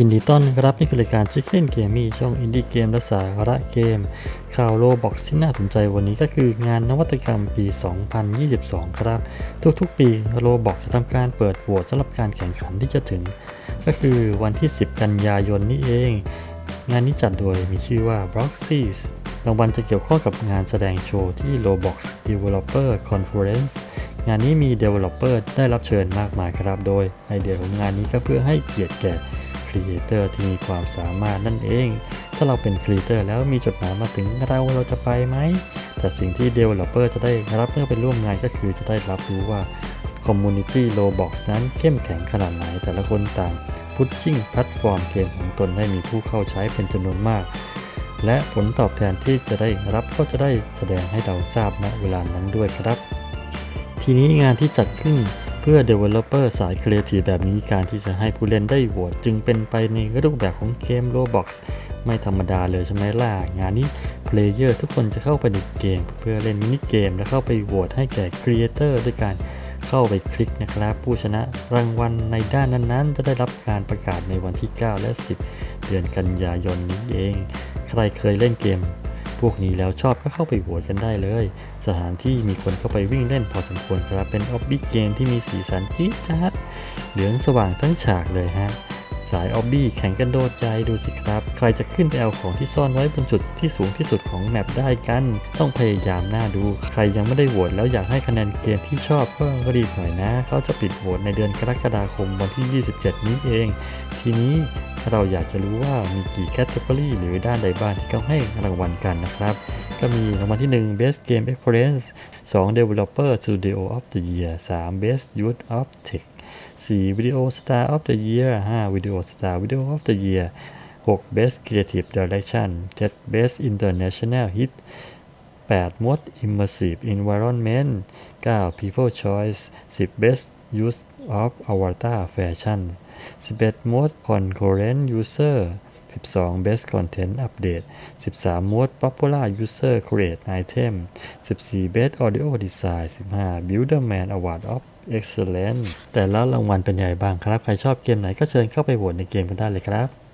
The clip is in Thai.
ยินดีต้อนรับนี่คือรายการ Chicken Gaming ช่องอินดี้เกมและสาระเกม ข่าวโลบอกที่น่าสนใจวันนี้ก็คืองานนวัตกรรมปี 2022 ครับ ทุกๆ ปีโลบอกจะทำการเปิดโหวตสำหรับการแข่งขันที่จะถึง ก็คือวันที่ 10 กันยายนนี้เอง งานนี้จัดโดยมีชื่อว่า Broxies รางวัลจะเกี่ยวข้องกับงานแสดงโชว์ที่ Roblox Developer Conference งานนี้มี Developer ได้รับเชิญมากมายครับ โดยไอเดียของงานนี้ก็เพื่อให้เกียรติแก่ รีเอเตอร์ที่มีความสามารถนั่นเอง ถ้าเราเป็นครีเอเตอร์แล้วมีจดหมายมาถึงเราเราจะไปไหม แต่สิ่งที่ Developer จะได้รับเมื่อไปร่วมงานก็คือจะได้รับรู้ว่า Community Roblox นั้นเข้มแข็งขนาดไหนแต่ละคนต่าง Pushing แพลตฟอร์มเกมของตนให้มีผู้เข้าใช้เป็นจำนวนมาก และผลตอบแทนที่จะได้รับก็จะได้แสดงให้เราทราบณเวลานั้นด้วยครับ ทีนี้งานที่จัดขึ้น พื่อ Developer สาย Creative แบบนี้การที่จะให้ผู้เล่นได้โหวตจึงเป็นไปในรูปแบบของเกม Roblox ไม่ธรรมดาเลยใช่ไหมล่ะ งานนี้ Player ทุกคนจะเข้าไปในเกม เพื่อเล่นมินิเกม และเข้าไปโหวตให้แก่ Creator ด้วยการเข้าไปคลิกนะครับ ผู้ชนะรางวัลในด้านนั้นๆ จะได้รับการประกาศในวันที่ 9 และ 10 เดือนกันยายนนี้เอง ใครเคยเล่นเกม พวกนี้แล้วชอบก็เข้าไปโหวตกันได้เลย สถานที่มีคนเข้าไปวิ่งเล่นพอสมควรครับ เป็นออบบี้เกมที่มีสีสันจี๊ดจ๊าดเหลืองสว่างทั้งฉากเลยฮะสายออบบี้แข่งกันโดดใจดูสิครับ ใครจะขึ้นไปเอาของที่ซ่อนไว้บนจุดที่สูงที่สุดของแมปได้กัน ต้องพยายามหน้าดู ใครยังไม่ได้โหวตแล้วอยากให้คะแนนเกมที่ชอบก็รีบหน่อยนะ เขาจะปิดโหวตในเดือนกรกฎาคมวันที่ 27 นี้เอง ทีนี้ เราอยากจะรู้ว่ามีกี่แคตตา o r y หรือด้านใดบ้างที่เขาให้รางวัลกันนะครับ ก็มีรางวัลที่ 1 Best Game Experience 2 Developer Studio of the Year 3 Best Youth of Tech 4 Video Star of the Year 5 Video Star Video of the Year 6 Best Creative Direction 7 Best International Hit 8 Most Immersive Environment 9 People Choice 10 Best Use of Avatar Fashion 11 Most Concurrent User 12 Best Content Update 13 Most Popular User Create Item 14 Best Audio Design 15 Builderman Award of Excellence แต่ละรางวัลเป็นใหญ่บ้างครับ ใครชอบเกมไหนก็เชิญเข้าไปโหวตในเกมกันได้เลยครับ